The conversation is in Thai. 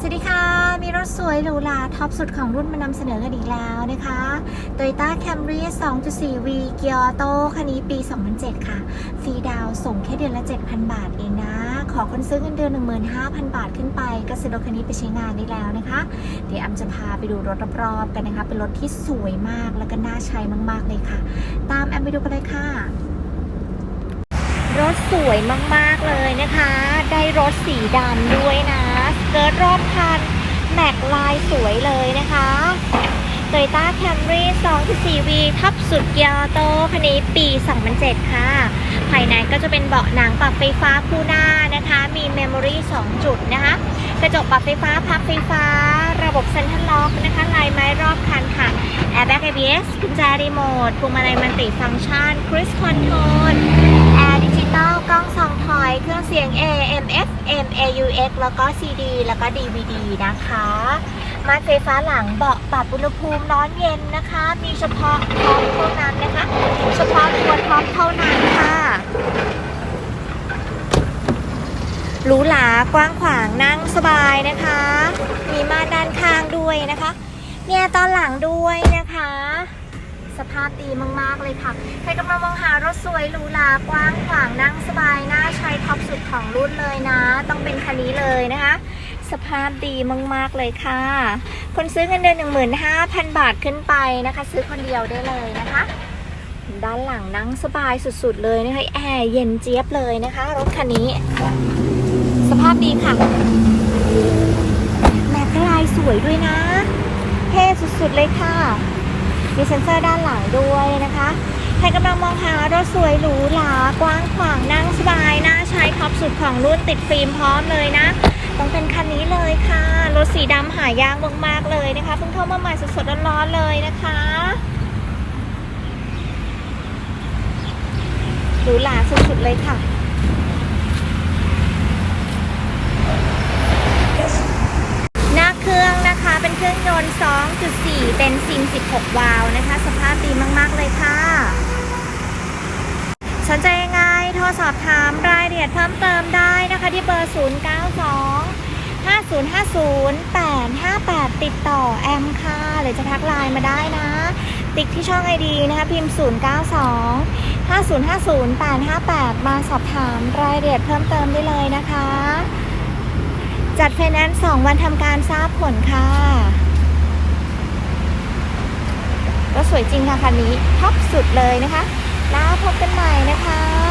สวัสดีค่ะ มีรถสวยหรูหราท็อปสุดของรุ่นมานำเสนอกันอีกแล้วนะคะ Toyota Camry 2.4V เกียร์ออโต้คันนี้ปี 2007 ค่ะ ฟรีดาวส่งแค่เดือนละ 7,000 บาทเองนะ ขอคนซื้อเงินเดือน 15,000 บาทขึ้นไป ก็ซื้อรถคันนี้ไปใช้งานได้แล้วนะคะ เดี๋ยวอำจะพาไปดูรถรอบๆกันนะคะ เป็นรถที่สวยมากแล้วก็น่าใช้มากๆเลยค่ะ ตามแอมไปดูกันเลยค่ะรถสวยมากๆเลยนะคะ ได้รถสีดำด้วยนะ เกิร์ตรอบคัน แม็กลายสวยเลยนะคะ Toyota Camry 2.4V ทับสุดเกียร์โตคันนี้ปี 2007 ค่ะ ภายในก็จะเป็นเบาะหนังปรับไฟฟ้าคู่หน้านะคะ มีเมมโมรี่2จุดนะคะ กระจกปรับไฟฟ้าพับไฟฟ้า ระบบเซ็นทรัลล็อกนะคะ ลายไม้รอบคันค่ะ Airbag ABS กุญแจรีโมทพวงมาลัยมัลติฟังก์ชัน Cruise Control แอร์ดิจิตอลกล้องสองถอย เครื่องเสียง M AUX แล้วก็ CD แล้วก็ DVD นะคะ มาไฟฟ้าหลังเบาะปรับอุณหภูมิร้อนเย็นนะคะ มีเฉพาะท็อปเท่านั้นนะคะ เฉพาะตัวท็อปเท่านั้นค่ะหรูหรากว้างขวางนั่งสบายนะคะ มีม่านด้านข้างด้วยนะคะ เนี่ยตอนหลังด้วย สภาพดีมากๆเลยค่ะ ใครกำลังมองหารถสวยหรูหรากว้างขวางนั่งสบายน่าใช้ท็อปสุดของรุ่นเลยนะ ต้องเป็นคันนี้เลยนะคะ สภาพดีมากๆเลยค่ะ คนซื้อเงินเดือน 15,000 บาทขึ้นไปนะคะ ซื้อคนเดียวได้เลยนะคะด้านหลังนั่งสบายสุดๆเลยนะคะแอร์เย็นเจี๊ยบเลยนะคะ รถคันนี้ สภาพดีค่ะ แม็กลายสวยด้วยนะ เท่สุดๆเลยค่ะ มีเซ็นเซอร์ด้านหลังด้วยนะคะ ใครกำลังมองหารถสวยหรูหรากว้างขวางนั่งสบายน่าใช้ท็อปสุดของรุ่นติดฟิล์มพร้อมเลยนะต้องเป็นคันนี้เลยค่ะ รถสีดำหายากมากๆเลยนะคะเพิ่งเข้ามาใหม่สดๆร้อนๆเลยนะคะหรูหราสุดๆเลยค่ะ หน้าเครื่องนะคะ เป็นเครื่องยนต์ 2.4 เป็นซิม 16 วาล์วนะคะ สภาพดีมากๆเลยค่ะ สนใจยังไง โทรสอบถามรายละเอียดเพิ่มเติมได้นะคะที่เบอร์ 092 5050 858 ติดต่อแอมค่ะ หรือจะทักไลน์มาได้นะ ติ๊กที่ช่องไอดีนะคะ พิมพ์ 092 5050 858 มาสอบถามรายละเอียดเพิ่มเติมได้เลยนะคะ จัดไฟแนนซ์สองวันทำการทราบผลค่ะ ก็สวยจริงค่ะคันนี้ท็อปสุดเลยนะคะ แล้วพบกันใหม่นะคะบ๊ายบายค่ะ